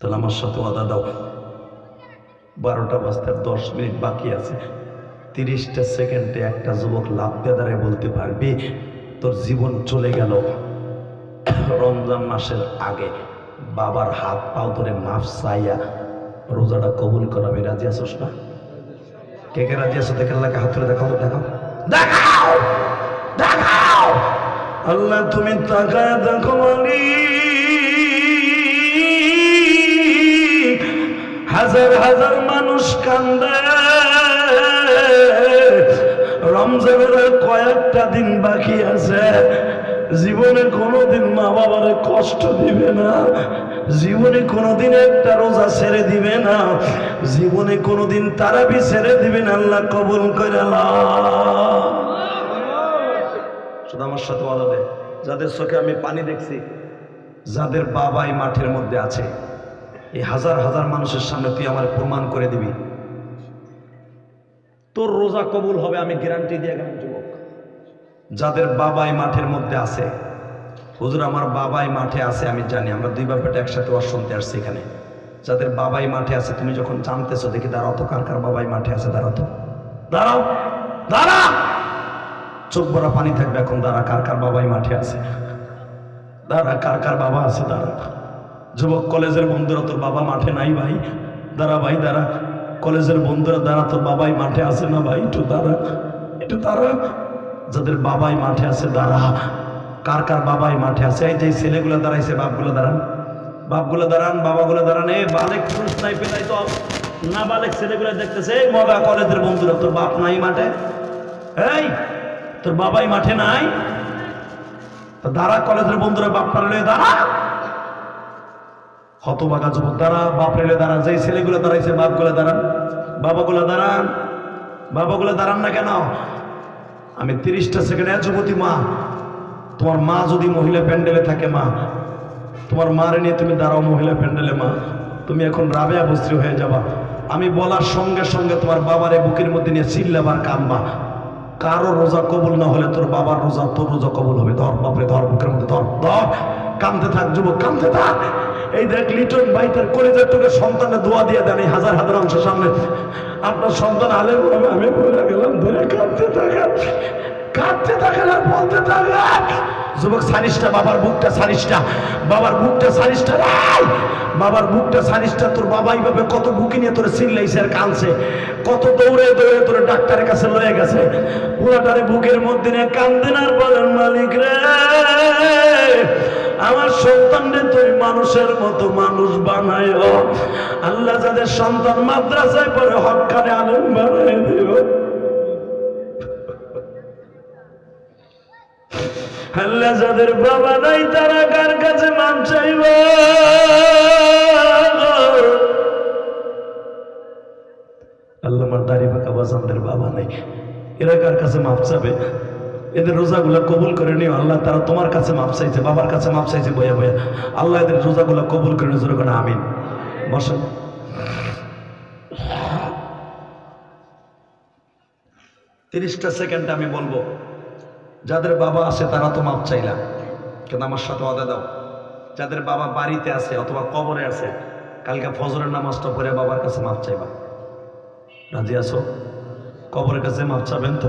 তাহলে আমার সাথে আদা দাও। বারোটা বাজতে দশ মিনিট বাকি আছে। তিরিশটা সেকেন্ডে একটা যুবক লাভ বেদারে বলতে পারবি, তোর জীবন চলে গেল। রমজান মাসের আগে বাবার হাত পাও ধরে মাফ চাইয়া রোজাটা কবুল করাবি রাজি আছোস না? কে কে রাজি আছো? দেখে আল্লাহকে হাত তুলে দেখাও দেখাও। দেখাও! দেখাও! আল্লাহ তুমি তাকায় দেখো হাজার হাজার মানুষ কান্দে। রমজানের কয়েকটা দিন বাকি আছে। জীবনে কোনোদিন মা বাবারে কষ্ট দিবে না। জীবনে কোনোদিন একটা রোজা ছেড়ে দিবে না। জীবনে কোনোদিন তারাবি ছেড়ে দিবে না। আল্লাহ কবুল করে শুধু আমার সাথে যাদের চোখে আমি পানি দেখছি, যাদের বাবাই মাঠের মধ্যে আছে এই হাজার হাজার মানুষের সামনে তুই আমার প্রমাণ করে দিবি। তোর রোজা কবুল হবে, আমি গ্যারান্টি দিয়ে গেলাম, যুবক। যাদের বাবাই মাঠের মধ্যে আছে, হুজুর আমার বাবাই মাঠে আছে, আমি জানি, আমরা দুই বাপেটা একসাথে ওয়াজ শুনতে আসছি এখানে। যাদের বাবাই মাঠে আছে, তুমি যখন জানতেছো, দেখি দাঁড়াও তো, কার কার বাবাই মাঠে আছে, দাঁড়াও তো। দাঁড়াও, দাঁড়া! চোখ ভরা পানি থাকবে এখন, দাঁড়া, কার কার বাবাই মাঠে আছে? দাঁড়া, কার কার বাবা আছে, দাঁড়া। যুবক কলেজের বন্ধুরা তোর বাবা মাঠে নাই ভাই? দাঁড়া ভাই, দাঁড়া। কলেজের বন্ধুরা, দাঁড়া, তোর বাবাই মাঠে আছে না ভাই? একটু দাঁড়া একটু দাঁড়া। যাদের বাবাই মাঠে আছে, দাঁড়া। কার কার বাবাই মাঠে আছে? এই যে ছেলেগুলো দাঁড়াইছে, বাপগুলো দাঁড়ান। বাপগুলো দাঁড়ান, বাবাগুলো দাঁড়ান। এই বালেক পুরুষ নাই, পেলাই তো। না বালেক ছেলেগুলো দেখতেছে, এই মগা কলেজের বন্ধুরা, তোর বাপ নাই মাঠে? এই, তোর বাবাই মাঠে নাই? দাঁড়া, কলেজের বন্ধুরা, বাপ পারলে দাঁড়া। হতবাগা যুবক দাঁড়া বাপ রেলে দাঁড়া যেই ছেলেগুলো দাঁড়াইছে, বাপগুলো দাঁড়ান। বাবাগুলো দাঁড়ান। বাবাগুলো দাঁড়ান না কেন? আমি তিরিশটা সেকেন্ডে যুবতী মা, তোমার মা যদি মহিলা প্যান্ডেলে থাকে মা, তোমার মারে নিয়ে তুমি দাঁড়াও মহিলা প্যান্ডেলে মা, তুমি এখন রাবে বস্ত্রী হয়ে যাবা। আমি বলার সঙ্গে সঙ্গে তোমার বাবারে বুকের মধ্যে নিয়ে চিল্লাবার কানবা কারও রোজা কবুল না হলে তোর বাবার রোজা, তোর রোজা কবুল হবে। ধর বাপরে, ধর বুকের মধ্যে, ধর ধর। কানতে থাক যুবক কানতে থাক। এই দেখ, লিটন ভাই তার কলেজের তোকে সন্তানটা দোয়া দিয়ে দেন, এই হাজার হাজার অংশের সামনে। আপনার সন্তান আলে আমি বলে গেলাম ধরে কাঁদতে থাকেন। কাঁদতে থাকেন আর বলতে থাকেন। যুবক সারিসটা বাবার বুকটা সারিসটা বাবার বুকটা সারিসটা রাই বাবার বুকটা সারিসটা তোর বাবাই ভাবে কত বুকি নিয়ে তোরে চিল্লাইছে আর কানছে কত দৌড়ে দৌড়ে তোরে ডাক্তারের কাছে লয়ে গেছে। পুরাটারে বুকের মধ্যে নিয়ে কান্দেন আর বলেন মালিক রে। আমার সন্তানরে তুই মানুষের মতো মানুষ বানায়। আল্লাহ যাদের সন্তান মাদ্রাসায় পড়ে হকারে আলেম বানায় দিও আল্লাহ যাদের বাবা নাই, তারা কার কাছে মান চাইব? আল্লাহ আমার দাড়ি পাকা বাজানদের বাবা নাই, এরা কার কাছে মাপ চাবে? এদের রোজাগুলো কবুল করে নিও। আল্লাহ তারা তোমার কাছে মাপ চাইছে, বাবার কাছে মাপ চাইছে, বইয়া বইয়া। আল্লাহ এদের রোজাগুলো কবুল করে নিও জোরে আমিন। বসেন। তিরিশটা সেকেন্ড আমি বলব। যাদের বাবা আছে, তারা তো মাপ চাইলা। কিন্তু আমার সাথে অদা দাও। যাদের বাবা বাড়িতে আছে অথবা কবরে আছে, কালকে ফজরের নামাজটা পড়ে বাবার কাছে মাপ চাইবা। রাজি আছো? কবরের কাছে মাপ চাবেন তো?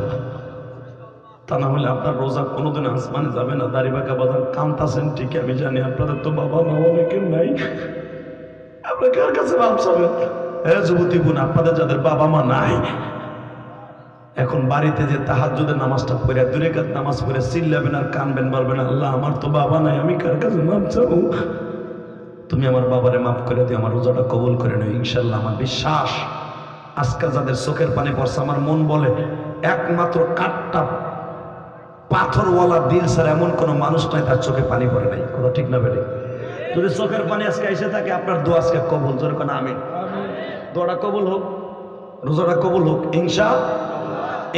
তা না হলে আপনার রোজা কোনোদিন আসমানে যাবে না, দাড়ি বাঁকা বাদান কান্তাছেন ঠিক আমি জানি আপনাদের তো বাবা মা অনেকের নাই। আপনার কার কাছে চাবেন? হ্যাঁ যুবতী বোন, আপনাদের যাদের বাবা মা নাই, এখন বাড়িতে যে তাহাজ্জুদের নামাজটা পড়ে দূরে কাত নামাজ পড়ে, চিল্লাবেন আর কানবেন বলবেন আল্লাহ আমার তো বাবা নাই, আমি কার কাছে মাপ চাবো? তুমি আমার বাবারে মাফ করে দিও, আমার রোজাটা কবুল করে নিও, ইনশাল্লাহ আমার বিশ্বাস, আজকাল যাদের চোখের পানি পড়ছে, আমার মন বলে, একমাত্র কাঠটা পাথরওয়ালা দিল স্যার, এমন কোনো মানুষ নাই, তার চোখে পানি পড়ে নাই। কথা ঠিক না বেটে যদি চোখের পানি আজকে এসে থাকে, আপনার দোয়া আজকে কবুল। জোর কোন আমি দোয়াটা কবুল হোক, রোজাটা কবুল হোক, ইনশা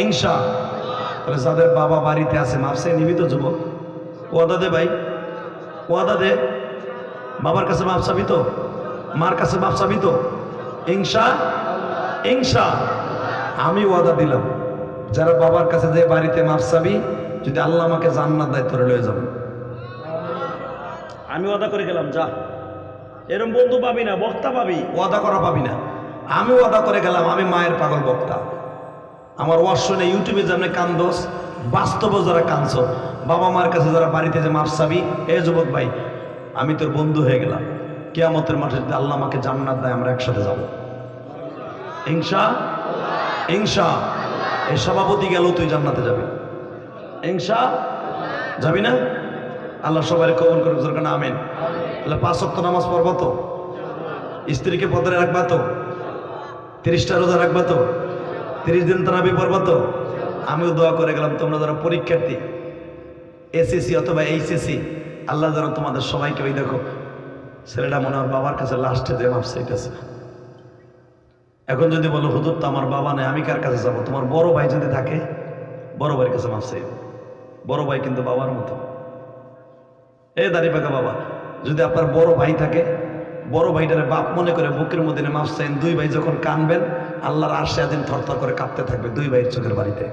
ইনশা তাহলে যাদের বাবা বাড়িতে আছে মাপসে নিবি তো যুবক। ওয়াদা দে ভাই। ওয়াদা দে। বাবার কাছে মাপ চাবি তো? মার কাছে মাপ চাবি তো? ইনশা ইনশা আমি ওয়াদা দিলাম। যারা বাবার কাছে যে বাড়িতে মাপ চাবি যদি আল্লাহ আমাকে জান্নাত দেয় তোরে লয়ে যাব। আমি ওয়াদা করে গেলাম যা। এরম বন্ধু পাবি না বক্তা পাবি। ওয়াদা করা পাবি না। আমি ওয়াদা করে গেলাম আমি মায়ের পাগল বক্তা। আমার ওয়াজ শুনে ইউটিউবে যেমন কান্দোস বাস্তব যারা কাঁদছ বাবা মার কাছে যারা বাড়িতে যে মাফ চাবি এ যুবক ভাই আমি তোর বন্ধু হয়ে গেলাম। কেয়ামতের মাঠে যদি আল্লাহ আমাকে জান্নাত দেয় আমরা একসাথে যাব। ইংসা ইংসা এই সভাপতি গেল তুই জান্নাতে যাবি। ইংসা যাবি না? আল্লাহ সবাই কবল করে জোরকানা আমেন। আল্লাহ পাঁচ সপ্তাহ নামাজ পড়ব তো? স্ত্রীকে পদরে রাখবা তো? তিরিশটা রোজা রাখবা তো? তিরিশ দিন তারাবি পড়ব তো? আমিও দোয়া করে গেলাম, তোমরা যারা পরীক্ষার্থী, এসএসসি অথবা এইচএসসি, আল্লাহ যেন তোমাদের সবাইকে ওই দেখো, ছেলেটা মনে হয় বাবার কাছে লাস্টে যে মাপ চাইতেছে। এখন যদি বলো, হুজুর, তো আমার বাবা নেই, আমি কার কাছে যাব? তোমার বড় ভাই যদি থাকে, বড় ভাইয়ের কাছে মাপ চাইবে। বড় ভাই কিন্তু বাবার মতো। এ দাড়ি পাকা বাবা, যদি আপনার বড় ভাই থাকে, বড় ভাইটারে বাপ মনে করে বুকের মধ্যে মাপ চাইন, দুই ভাই যখন কানবেন, আল্লাহর আশে দিন থরথর করে কাঁপতে থাকবে দুই ভাইয়ের চোখের বাড়িতে।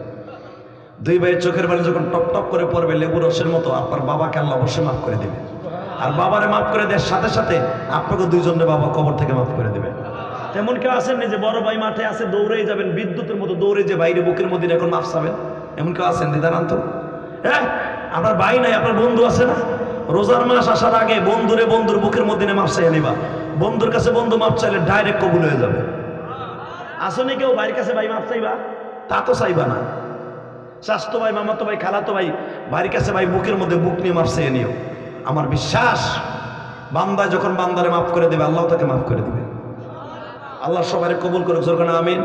দুই ভাইয়ের চোখের বাড়ি যখন টপ টপ করে পড়বে লেবু রসের মতো, আপনার বাবাকে আল্লাহ অবশ্যই মাফ করে দিবে আর বাবারে মাফ করে দেওয়ার সাথে সাথে আপনাকে দুইজনের বাবা কবর থেকে মাফ করে দেবে তেমন কেউ আসেন না যে বড় ভাই মাঠে আছে, দৌড়েই যাবেন, বিদ্যুতের মতো দৌড়ে যে বাইরে বুকের মধ্যে এখন মাফ চাবেন? এমন কেউ আছেন দিদানান্ত হ্যাঁ? আপনার ভাই নাই, আপনার বন্ধু আছে না? রোজার মাস আসার আগে বন্ধুরে বন্ধুর বুকের মধ্যে মাফ চাইয়ে নিবা। বন্ধুর কাছে বন্ধু মাপ চাইলে ডাইরেক্ট কবুল হয়ে যাবে। আসলে কেউ ভাইয়ের কাছে ভাই মাফ চাইবা? তা তো চাইবা না। স্বাস্থ্য ভাই, মামাতো ভাই, খালাতো ভাই বাড়ির কাছে ভাই বুকের মধ্যে বুক নিয়ে মাফ চেয়ে নিও। আমার বিশ্বাস, বান্দা যখন বান্দারে মাফ করে দেবে, আল্লাহ তাকে মাফ করে দেবে। আল্লাহ সবাই কবুল করে জোরখানা আমিন।